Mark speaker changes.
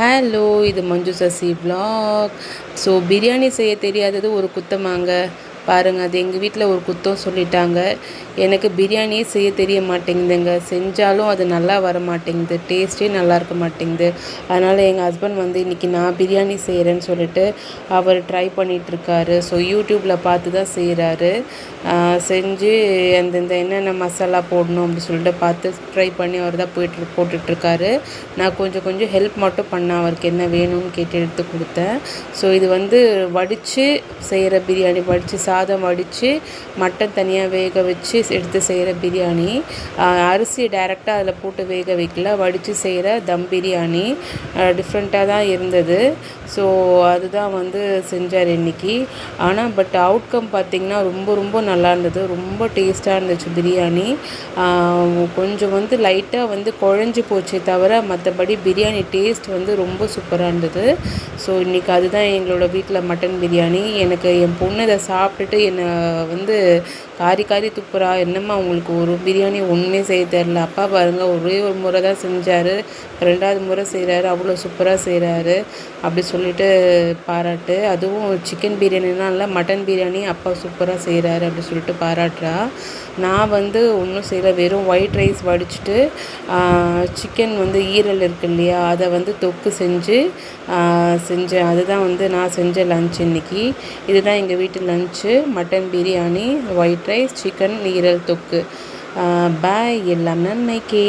Speaker 1: Hello இது Manju Sasi vlog. So biryani செய்ய தெரியாதது ஒரு குத்தமாங்க. பாருங்கள் அது எங்கள் வீட்டில் ஒரு குத்தம் சொல்லிட்டாங்க. எனக்கு பிரியாணியே செய்ய தெரிய மாட்டேங்குதுங்க செஞ்சாலும் அது நல்லா வர மாட்டேங்குது டேஸ்ட்டே நல்லா இருக்க மாட்டேங்குது. அதனால் எங்கள் ஹஸ்பண்ட் வந்து இன்றைக்கி நான் பிரியாணி செய்கிறேன்னு சொல்லிட்டு அவர் ட்ரை பண்ணிகிட்ருக்காரு ஸோ யூடியூப்பில் பார்த்து தான் செய்கிறாரு செஞ்சு அந்தந்த என்னென்ன மசாலா போடணும் அப்படி சொல்லிட்டு பார்த்து ட்ரை பண்ணி அவர் தான் போயிட்டு போட்டுட்ருக்காரு நான் கொஞ்சம் கொஞ்சம் ஹெல்ப் மட்டும் பண்ணேன். அவருக்கு என்ன வேணும்னு கேட்டு எடுத்து கொடுத்தேன். ஸோ இது வந்து வடித்து செய்கிற பிரியாணி வடித்து சாதம் வடித்து மட்டன் தனியாக வேக வச்சு எடுத்து செய்கிற பிரியாணி. அரிசி டைரெக்டாக அதில் போட்டு வேக வைக்கல. வடித்து செய்கிற தம் பிரியாணி. டிஃப்ரெண்ட்டாக தான் இருந்தது. ஸோ அதுதான் வந்து செஞ்சார் இன்றைக்கி ஆனால் பட் அவுட்கம் பார்த்திங்கன்னா ரொம்ப ரொம்ப நல்லா இருந்தது. ரொம்ப டேஸ்ட்டாக இருந்துச்சு பிரியாணி. கொஞ்சம் வந்து லைட்டாக வந்து குழஞ்சி போச்சே தவிர மற்றபடி பிரியாணி டேஸ்ட் வந்து ரொம்ப சூப்பராக இருந்தது. ஸோ இன்றைக்கி அதுதான் எங்களோட வீட்டில் மட்டன் பிரியாணி. எனக்கு என் பொண்ணு இதை சாப்பிட்டுட்டு என்னை வந்து காரி காரி துப்புரா என்னம்மா உங்களுக்கு ஒரு பிரியாணி ஒன்றுமே செய்ய தெரில அப்பா பாருங்கள் ஒரே ஒரு முறை தான் செஞ்சார். ரெண்டாவது முறை செய்கிறாரு அவ்வளோ சூப்பராக செய்கிறாரு அப்படி சொல்லிட்டு பாராட்டு. அதுவும் சிக்கன் பிரியாணிலாம் இல்லை மட்டன் பிரியாணி அப்பா சூப்பராக செய்கிறாரு அப்படி சொல்லிட்டு பாராட்டுறா. நான் வந்து ஒன்றும் செய்யலை. வெறும் ஒயிட் ரைஸ் வடிச்சிட்டு சிக்கன் வந்து ஈரல் இருக்கு இல்லையா அதை வந்து தொக்கு செஞ்சு செஞ்சேன். அதுதான் வந்து நான் செஞ்ச லன்ச் இன்னைக்கு. இதுதான் எங்கள் வீட்டு lunch mutton biryani white rice chicken ஈரல் தொக்கு. பாய் எல்லாம் நன்மைக்கே.